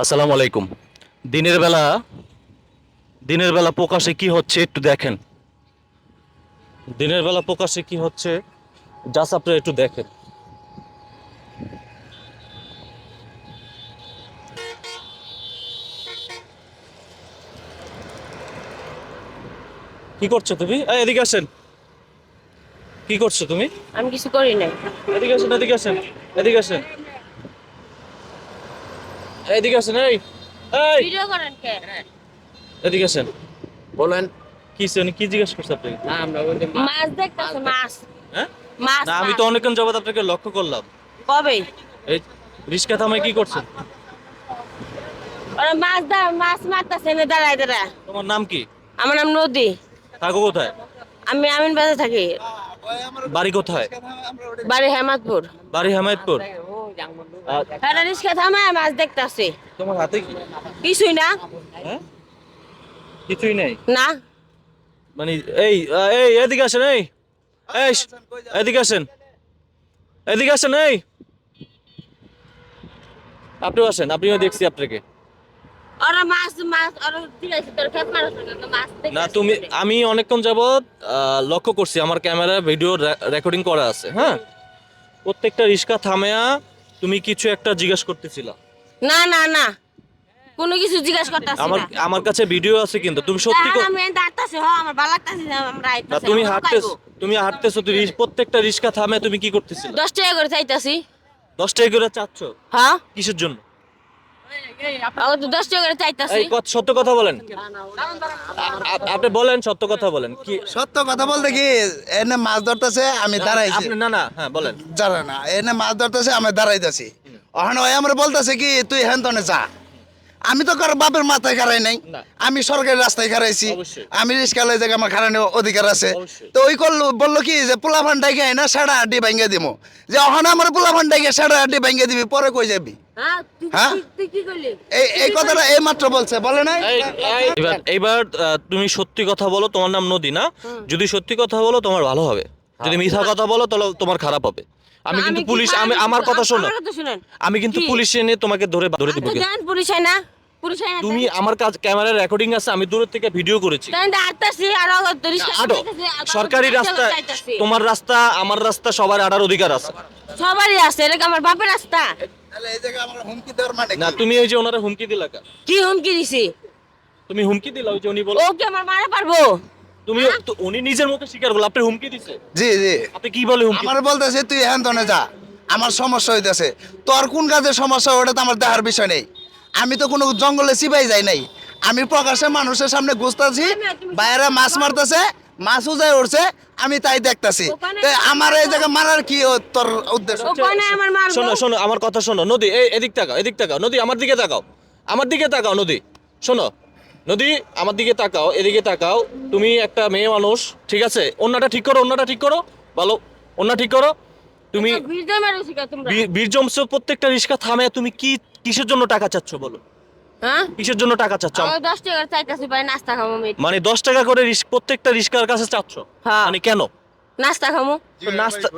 আসসালামু আলাইকুম। দিনের বেলা দিনের বেলা প্রকাশে কি হচ্ছে একটু দেখেন। দিনের বেলা প্রকাশে কি হচ্ছে জাস্ট আপনারা একটু দেখেন। কি করছ তুমি? এদিকে আসেন। কি করছ তুমি? আমি কিছু করি নাই। এদিকে আসেন এদিকে আসেন এদিকে আসেন। এদিকে আসেন এই এই। ভিডিও করেন কে? এদিকে আসেন। বলেন। কি উনি কি জিজ্ঞেস করছে আপনাকে? না আমরা বলতে মাছ দেখতেছে মাছ হ্যাঁ? মাছ না আমি তো অনেকক্ষণ যাবত আপনাকে লক্ষ্য করলাম। কবে? এই রিস্কা থামায় কি করছেন? ওরা মাছ দা মাছ মারতেছে এনে দাঁড়ায় দাঁড়ায়। তোমার নাম কি? আমার নাম নদী। থাকো কোথায়? আমি আমিন বাজার থাকি। বাড়ি কোথায়? বাড়ি হেমাদপুর বাড়ি হেমায়তপুর। আর হ্যাঁ রিক্সা থামায় মাছ দেখতেছে। তোমার হাতে কি? কিছুই না। হ্যাঁ? কিছুই নেই? না। মানে এই এই এদিকে আসেন এই এই এদিকে আসেন। এদিকে আসেন এই। আপনিও আসেন আপনিও দেখছি আপনাকে। না তুমি আমি অনেকক্ষণ যাবৎ লক্ষ্য করছি আমার ক্যামেরা ভিডিও রেকর্ডিং করা আছে হ্যাঁ? প্রত্যেকটা রিস্কা থামেয়া তুমি কিছু একটা জিজ্ঞাসা করতেছিলা। না না না। কোনো কিছু জিজ্ঞাসা করতেছি আমার আমার কাছে ভিডিও আছে কিন্তু। তুমি সত্যি কথা আমি দাঁড়তাছি হ আমার ভালো লাগতাছে না আমরা না আইতাছি তুমি হাঁটতেছ তুমি হাঁটতেছো তুমি প্রত্যেকটা রিস্কা থামে তুমি কি করতেছিলা? দশ টাকা করে চাইতাছি। দশ টাকা করে চাচ্ছ? হ্যাঁ। কিসের জন্য? আমার তো দশ টাকা করে চাইতাছি। এই কত- সত্য কথা বলেন। আপনি বলেন সত্য কথা বলেন। কি সত্য কথা বলতে কি এনে মাছ ধরতেছে আমি দাঁড়াইছি। আপনি না না হ্যাঁ বলেন। জানা না এনে মাছ ধরতেছে আমি দাঁড়াইতেছি। ওখানে ওই আমরা বলতেছে কি তুই হেন তনে যা। আমি তো কারও বাপের মাথায় খারাই নাই। আমি সরকারি রাস্তায় খারাইছি আমি রিক্সা লই জায়গা আমার খারানোর অধিকার আছে। তো ওই করল বলল কি যে পোলা ফান্ডাই খাই না সাড়ে আটটি ভাঙ্গে দিব যে ওখানে আমার পোলা ফান্ডাই সাড়ে আটটি ভাঙ্গে দিবি পরে কই যাবি? হ্যাঁ হ্যাঁ? এইবার তুমি সত্যি কথা বলো তোমার নাম নদী না যদি সত্যি কথা বলো তোমার ভালো হবে। যদি মিথ্যা কথা বলো তাহলে তোমার খারাপ হবে। আমি কিন্তু পুলিশ আমি আমার কথা শোনো। আমি কিন্তু কি? পুলিশ এনে তোমাকে ধরে ধরে দিব আপনি কিন্তু। জানেন পুলিশ না। পুলিশ হয় না তুমি আমার কাজ ক্যামেরা রেকর্ডিং আছে আমি দূরের থেকে ভিডিও করেছি। সরকারি রাস্তা তোমার রাস্তা আমার রাস্তা সবার আড়ার অধিকার আছে। সবারই আছে এটা আমার বাপের রাস্তা। আমার হুমকি দেওয়ার মানে না তুমি ওই যে ওনারা হুমকি দিলা কা? কি হুমকি দিছি? তুমি হুমকি দিলা ওই যে উনি বল ও আমার মারা পারব। তুমি উনি নিজের মুখে স্বীকার করল আপনি হুমকি দিছে? জি জি। আপনি কি বলে হুমকি আমার বলতেছে তুই হ্যান তনে যা আমার সমস্যা হইতেছে। তোর কোন কাজে সমস্যা ওটা তো আমার দেখার বিষয় নেই। আমি তো কোনো জঙ্গলে চিপাই যাই নাই। আমি প্রকাশ্যে মানুষের সামনে ঘুরতেছি বাইরে মাছ মারতেছে মাছ উজায় উঠছে আমি তাই দেখতাছি। আমার এই জায়গায় মারার কি তোর উদ্দেশ্য? শোনো শোনো আমার কথা শোনো। নদী এই এদিক তাকাও এদিক তাকাও। নদী আমার দিকে তাকাও। আমার দিকে তাকাও নদী। শোনো নদী আমার দিকে তাকাও এদিকে তাকাও। তুমি একটা মেয়ে মানুষ ঠিক আছে? অন্যটা ঠিক করো অন্যটা ঠিক করো। ভালো অন্য ঠিক করো। তুমি তোমরা? বীর- বীরজমস প্রত্যেকটা রিক্সা থামে তুমি কি কিসের জন্য টাকা চাচ্ছ বলো? হ্যাঁ? কিসের জন্য টাকা চাচ্ছ? আমার দশ টাকা করে চাইতাছি ভাই নাস্তা খাব আমি মানে দশ টাকা করে রিস্ক প্রত্যেকটা রিস্কার কাছে চাচ্ছ? হ্যাঁ। মানে কেন? নাস্তা খাব। নাস্তা